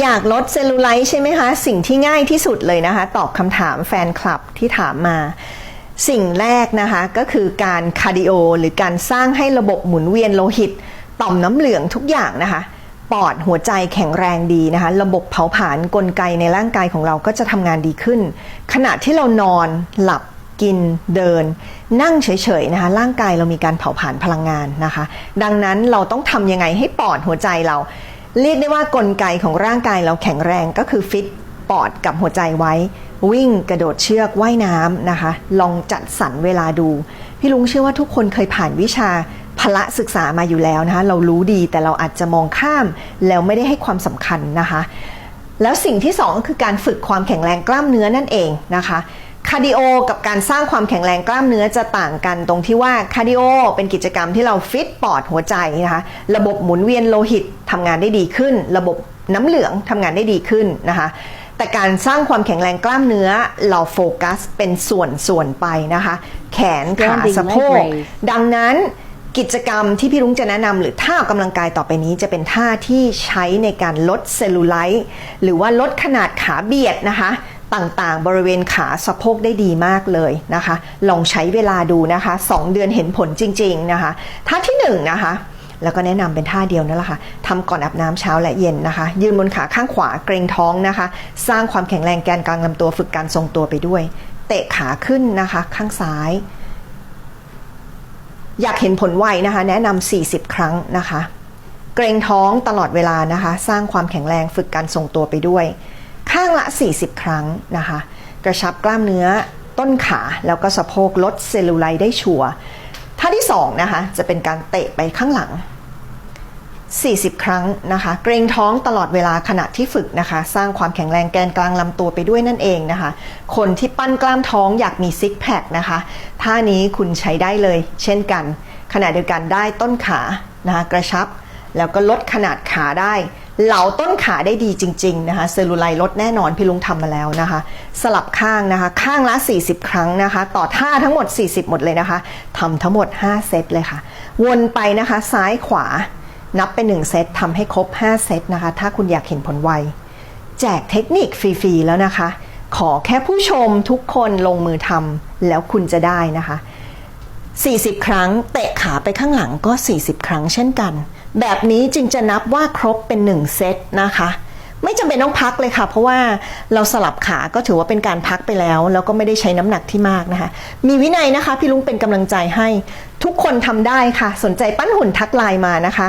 อยากลดเซลลูไลท์ใช่ไหมคะ สิ่งที่ง่ายที่สุดเลยนะคะ ตอบคำถามแฟนคลับที่ถามมา สิ่งแรกนะคะ ก็คือการคาร์ดิโอหรือการสร้างให้ระบบหมุนเวียนโลหิต ต่อมน้ำเหลืองทุกอย่างนะคะ ปอดหัวใจแข็งแรงดีนะคะ ระบบเผาผลาญกลไกในร่างกายของเราก็จะทำงานดีขึ้น ขณะที่เรานอนหลับกินเดิน นั่งเฉยๆนะคะ ร่างกายเรามีการเผาผลาญพลังงานนะคะ ดังนั้นเราต้องทำยังไงให้ปอดหัวใจเรา เรียกได้ว่ากลไกของร่างกายเราแข็งแรงก็คือฟิตปอดกับหัวใจไว้ วิ่งกระโดดเชือกว่ายน้ำนะคะ ลองจัดสรรเวลาดู พี่ลุงเชื่อว่าทุกคนเคยผ่านวิชาพละศึกษามาอยู่แล้วนะคะ เรารู้ดีแต่เราอาจจะมองข้าม แล้วไม่ได้ให้ความสำคัญนะคะ แล้วสิ่งที่สองก็คือการฝึกความแข็งแรงกล้ามเนื้อนั่นเองนะคะ คาร์ดิโอกับการสร้างความแข็งแรงกล้ามเนื้อจะต่างกันตรงที่ว่าคาร์ดิโอเป็นกิจกรรมที่เราฟิตปอดหัวใจนะคะระบบหมุนเวียนโลหิตทำงานได้ดีขึ้น ระบบน้ำเหลืองทำงานได้ดีขึ้นนะคะแต่การสร้างความแข็งแรงกล้ามเนื้อเราโฟกัสเป็นส่วนส่วนๆไปนะคะ แขนขา Standing สะโพก leg raise ดังนั้นกิจกรรมที่พี่รุ้งจะแนะนำหรือท่าออกกำลังกายต่อไปนี้จะเป็นท่าที่ใช้ในการลดเซลลูไลท์หรือว่าลดขนาดขาเบียดนะคะ ต่างๆ บริเวณขาสะโพกได้ดีมากเลยนะคะ ลองใช้เวลาดูนะคะ 2 เดือนเห็นผลจริง ๆนะคะท่าที่1นะคะแล้วก็แนะนำเป็นท่าเดียวนั่นแหละค่ะทำก่อนอาบน้ำเช้าและเย็นนะคะ ยืนบนขาข้างขวาเกรงท้องนะคะ สร้างความแข็งแรงแกนกลางลำตัวฝึกการทรงตัวไปด้วย เตะขาขึ้นนะคะ ข้างซ้าย อยากเห็นผลไวนะคะ แนะนำ40 ครั้งนะคะ เกรงท้องตลอดเวลานะคะ สร้างความแข็งแรงฝึกการทรงตัวไปด้วย ข้างละ 40 ครั้งนะคะ กระชับกล้ามเนื้อต้นขาแล้วก็สะโพกลดเซลลูไลท์ได้ชัวร์ท่าที่2นะคะจะเป็นการเตะไปข้างหลัง 40 ครั้งนะคะ เกรงท้องตลอดเวลาขณะที่ฝึกนะคะ สร้างความแข็งแรงแกนกลางลำตัวไปด้วยนั่นเองนะคะ คนที่ปั้นกล้ามท้องอยากมีซิกแพคนะคะท่านี้คุณใช้ได้เลย เช่นกัน ขณะเดียวกันได้ต้นขานะคะกระชับ แล้วก็ลดขนาดขาได้ เหลาต้นขาได้ดีจริง ๆ นะคะเซลลูไลท์ลดแน่นอนพี่ลุงทำมาแล้วนะคะ สลับข้างนะคะ ข้างละ 40 ครั้งนะคะ ต่อท่าทั้งหมด 40 หมดเลยนะคะทำทั้งหมด 5 เซตเลยค่ะ วนไปนะคะซ้ายขวานับเป็น 1 เซตทำให้ครบ 5 เซตนะคะ ถ้าคุณอยากเห็นผลไว แจกเทคนิคฟรี ๆ แล้วนะคะ ขอแค่ผู้ชมทุกคนลงมือทำแล้วคุณจะได้นะคะ 40 ครั้ง เตะขาไปข้างหลังก็ 40 ครั้งเช่นกัน แบบนี้จึงจะนับว่าครบเป็น 1 เซตนะคะ ไม่จำเป็นต้องพักเลยค่ะ เพราะว่าเราสลับขาก็ถือว่าเป็นการพักไปแล้ว แล้วก็ไม่ได้ใช้น้ำหนักที่มากนะคะ มีวินัยนะคะ พี่ลุงเป็นกำลังใจให้ ทุกคนทำได้ค่ะ สนใจปั้นหุ่นทักไลน์มานะคะ